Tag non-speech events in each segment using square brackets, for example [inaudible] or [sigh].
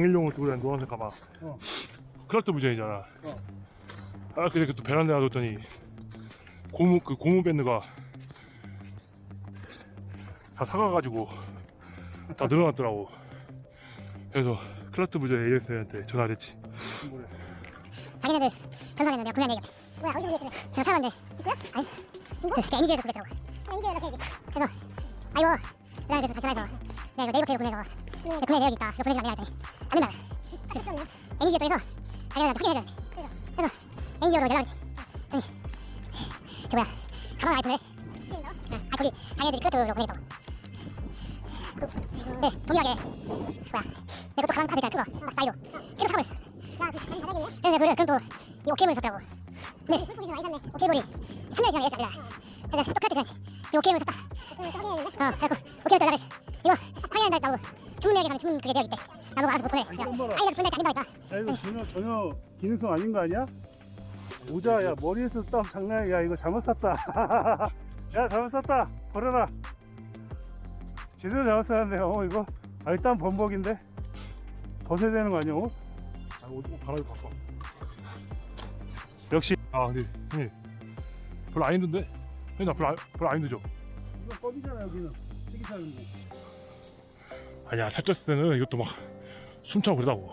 당일용을 두고 다니는 노란색 가방. 어. 클락트 부전이잖아. 어. 아, 근데 그또 베란다에 놔뒀더니 고무, 그 고무 밴드가 다 사가가지고 다 늘어났더라고. 그래서 클락트 부전 AS한테 전화를 했지. 뭐래? 자기네들 전산에는 내가 구매한 얘기야. 뭐야 어디서 구매했길래? 그냥 사왔는데. 찍고요? 아니. 이거? 그 애니게에서 구매했더라고. 애니게에서 구매했지. 그래서 아이고 내가 그래서 다시 전화해서 내가 이거 네이버 페이로 구매해서 네. 구매 내역이 있다. 이거 보내주면 내가 했더니 안 된다. 그래서 애니게 쪽에서 자기네한테 확인해줘야 돼. 그래서 애니게로 연락했지. 아니 저 뭐야 가방 아이폰을 아 거기 자기네들이 클래트로 보내겠다고. 네 동일하게 뭐야 내 것도 가방 다 되잖아 큰거 딱 나이로 걔도 사버렸어. 그래서 그래, 그럼 또이 오케이블 샀다고. 네. 오케이블이 3년 지나게 했어. 그래서 똑같이 샀지. 이 오케이블 샀다. 어, 그래갖고 오케이블 연락했어. 이거 확인한다 했다고. 주문 내역에 가면 주문 그게 되어 있대. 나보고 알아서 못 보내. 아니, 그래서 엄마라. 아니, 이거 보낼 게 아닌가 했다. 야 이거 전혀 전혀 기능성 아닌 거 아니야? 모자 야 머리에서 땀 장난이야 야 이거 잘못 샀다 [laughs] 야 잘못 샀다 버려라 제대로 잘못 샀는데 어 이거 아 일단 범벅인데 벗어야 되는 거 아니야 어? 아, 옷 갈아입고 바꿔. 역시 아, 근데 형님 별로 안 힘든데? 형님 나 별로 안, 별로 안 힘들죠? 이거 껌이잖아 여기는 거 아니야 살쪘을 때는 이것도 막 숨차고 그러다고.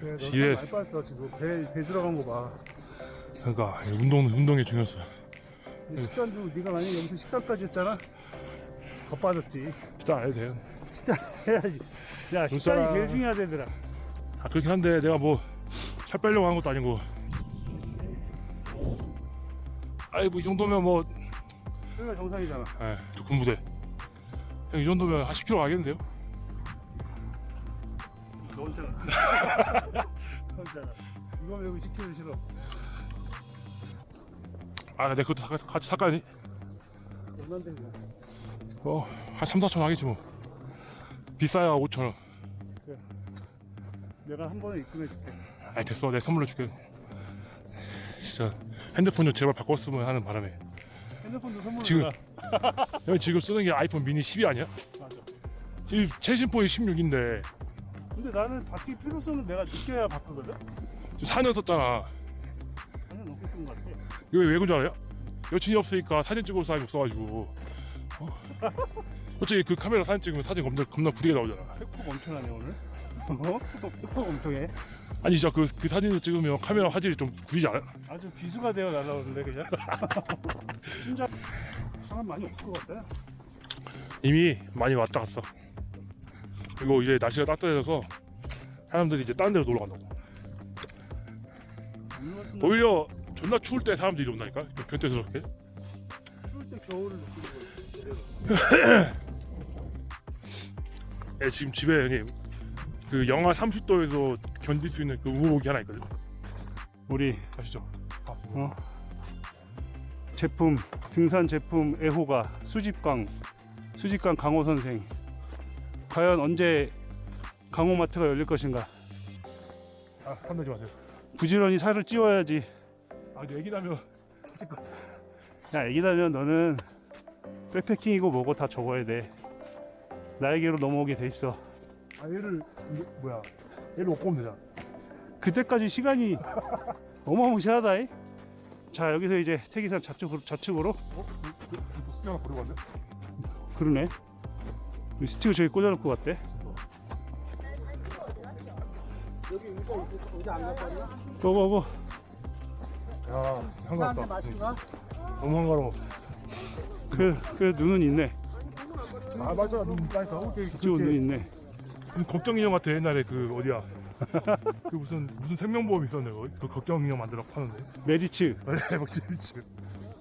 그래. 너 많이 빠졌어 지금 배, 배 들어간 거봐 그러니까 운동 운동의 중요성. 식단도 네가 만약에 여기서 식단까지 했잖아 더 빠졌지 식단 안 해도 돼요. 식단 해야지 야 식단이 눈사람. 제일 중요하대더라 아 그렇긴 한데 내가 뭐 살 빼려고 한 것도 아니고. 아이 뭐 이 정도면 뭐 그러니까 정상이잖아 예, 저 군부대. 형, 이 정도면 한 10kg 가겠는데요? 혼자나 이거 외우고 시키기 싫어 아, 내가 그것도 사- 같이 살까니? 어, 한 3, 4천 원 하겠지 뭐. 비싸야 5천 원. 내가 한 번에 입금해 줄게 아니, 됐어. 내 선물로 줄게. 진짜 핸드폰 좀 제발 바꿨으면 하는 바람에. 핸드폰도 선물로 지금- 줘 라. 형 지금 쓰는 게 아이폰 미니 10이 아니야? 맞아 이 최신 폰이 16인데 근데 나는 바뀔 필요성은 내가 느껴야 바꾸거든 4년 썼잖아. 전혀 넘게 쓴 것 같아 이거 왜 그런 줄 알아요? 여친이 없으니까 사진 찍을 사람이 없어가지고. 어? [laughs] 솔직히 그 카메라 사진 찍으면 사진 겁나, 겁나 구리게 나오잖아. 팩폭 엄청나네 오늘 어? 팩폭 엄청해 아니, 진짜 그, 그 사진을 찍으면 카메라 화질이 좀 구리지 않아? 아주 비수가 되어 날라오는데 그냥 진짜 사람 많이 없을 것 같아 이미 많이 왔다 갔어. 그리고 이제 날씨가 따뜻해져서 사람들이 이제 다른 데로 놀러 간다고. 오늘 같은 날 오히려 존나 추울 때 사람들이 온다니까? 좀 변태스럽게. 추울 때 겨울을 느끼는 거야 예, 지금 집에 형님 그 영하 30도에서 견딜 수 있는 그 우복이 하나 있거든. 우리 아시죠? 아, 어? 제품 등산 제품 애호가 수집강 수집강 강호 선생 과연 언제 강호마트가 열릴 것인가 아, 판단지 마세요. 부지런히 살을 찌워야지 아, 근데 애기 나면 [laughs] 사실 것 같아. 야 애기다면 너는 백패킹이고 뭐고 다 적어야 돼 나에게로 넘어오게 돼 있어 아, 얘를 이게 뭐야? 얘를 옷고 오면 되잖아. 그때까지 시간이 [laughs] 어마무시하다 이. 자 여기서 이제 태기산 좌측으로, 좌측으로 어? 수영 하나 버리고 왔네? 그러네 이 스티커 저기 꽂아놓고 갔대 고고고 야, 한가롭다. 너무 한가로워. 그, 그 눈은 있네 아, 맞아. 그렇게, 그쪽 눈 있네 그 걱정 인형 같아. 옛날에 그 어디야? [laughs] 그 무슨 무슨 생명보험 있었네. 그 [laughs] 걱정 인형 만들어 파는데. 메리츠 맞아, 막 재밌지.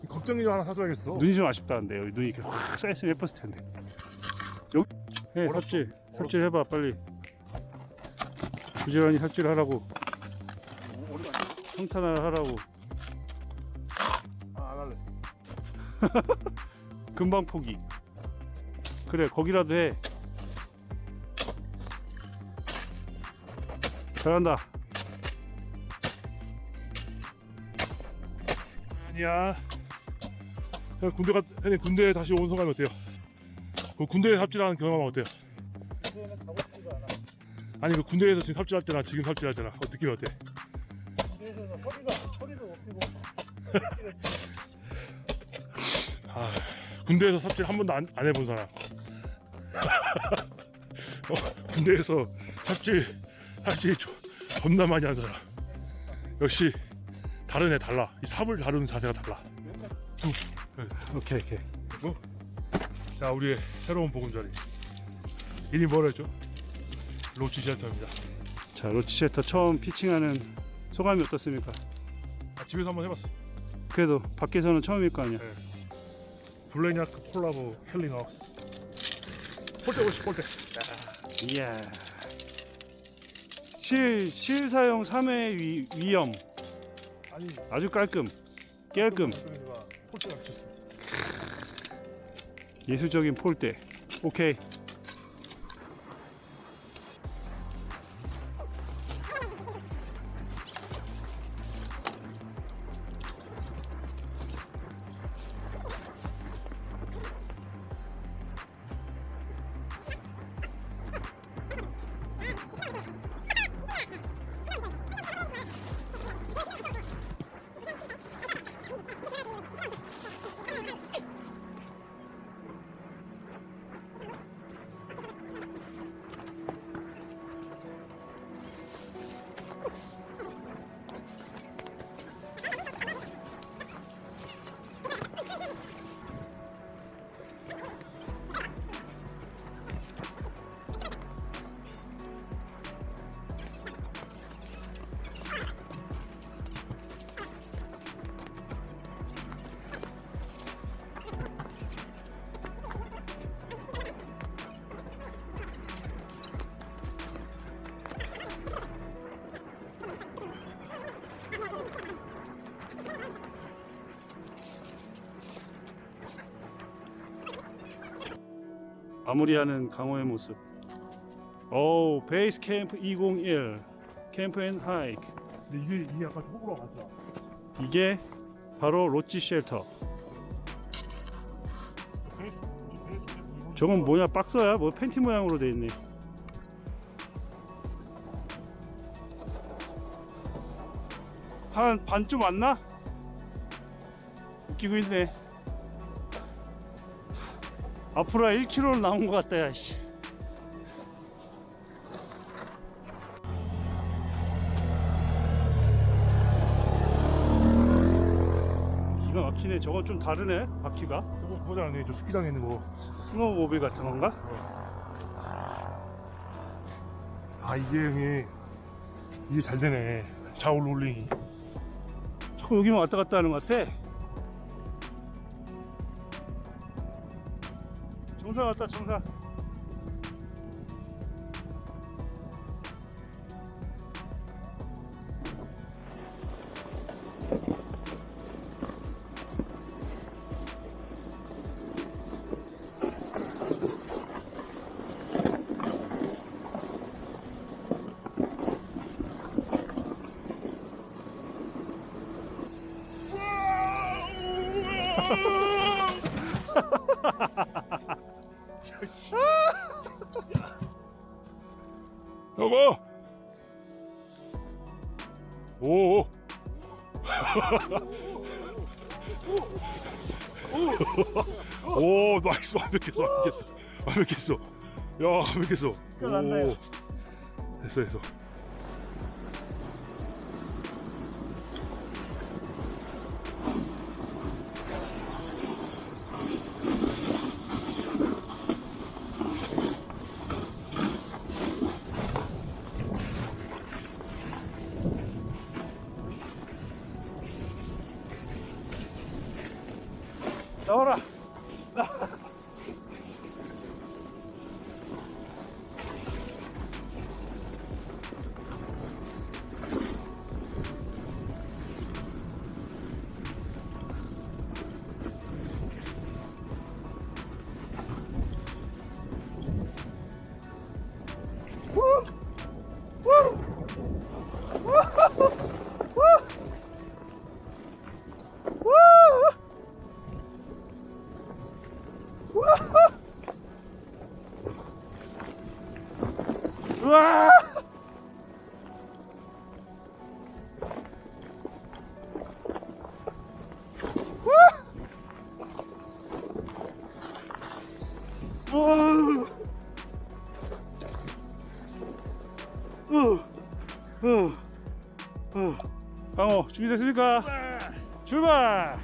걱정 인형 하나 사줘야겠어. 눈이 좀 아쉽다 근데 여기 눈이 이렇게 확 쌓였으면 예뻤을 텐데 여기 해 멀었어. 삽질 삽질 해봐 빨리 부지런히 삽질 하라고 성탄을 하라고 아, 안 할래. [laughs] 금방 포기 그래 거기라도 해 잘한다 아니야. 형 군대 가 형님 군대에 다시 온 소감이 어때요? 그 군대에 삽질하는 경험은 어때요? 가고 않아. 아니 그 군대에서 지금 삽질할 때나 지금 삽질할 때나 어, 느낌이 어때? 허리가 아, 군대에서 삽질 한 번도 안, 안 해본 사람. [laughs] 어, 군대에서 삽질 조- 겁나 많이 한 사람. 역시 다르네 달라. 이 삽을 다루는 자세가 달라. 오케이 오케이. 자 우리의 새로운 보금자리. 이름이 뭐라 했죠? 로치 젠터입니다. 자 로치쉐터 처음 피칭하는 소감이 어떻습니까? 아, 집에서 한번 해봤어. 그래도 밖에서는 처음일 거 아니야. 블레냐크 콜라보 헬링하우스. 폴대 오시 폴대. 이야. 실, 실 사용 3회 위, 위험. 아니. 아주 깔끔. 깨끔. 폴대가 미쳤어. 예술적인 폴대. 오케이 마무리하는 강호의 모습. 오 베이스 캠프 201 캠프 앤 하이크. 근데 이게 이게 약간 호불호 같아. 이게 바로 로치 쉘터. 베이스 베이스 저건 뭐냐? 박스야? 뭐 팬티 모양으로 돼 있네. 한 반쯤 왔나? 웃기고 있네 앞으로 1km 나온 것 같다 야 씨. 기가 막히네 저건 좀 다르네 바퀴가 이거 보자 언니 저 스키장에 있는 거. 스노우모빌 같은 건가? 아 이게 형이 이게 잘 되네. 좌우 롤링이. 자꾸 여기만 왔다 갔다 하는 것 같아. 정상 왔다 정 [laughs] [laughs] 상. 여보. 오. 오, 나이스 완벽했어, 완벽했어, 완벽했어. 야, 완벽했어. 오. 됐어, 됐어. 나 강호 준비됐습니까? 출발!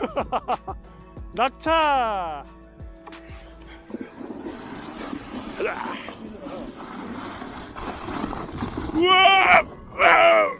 [laughs] 낙차! 우와!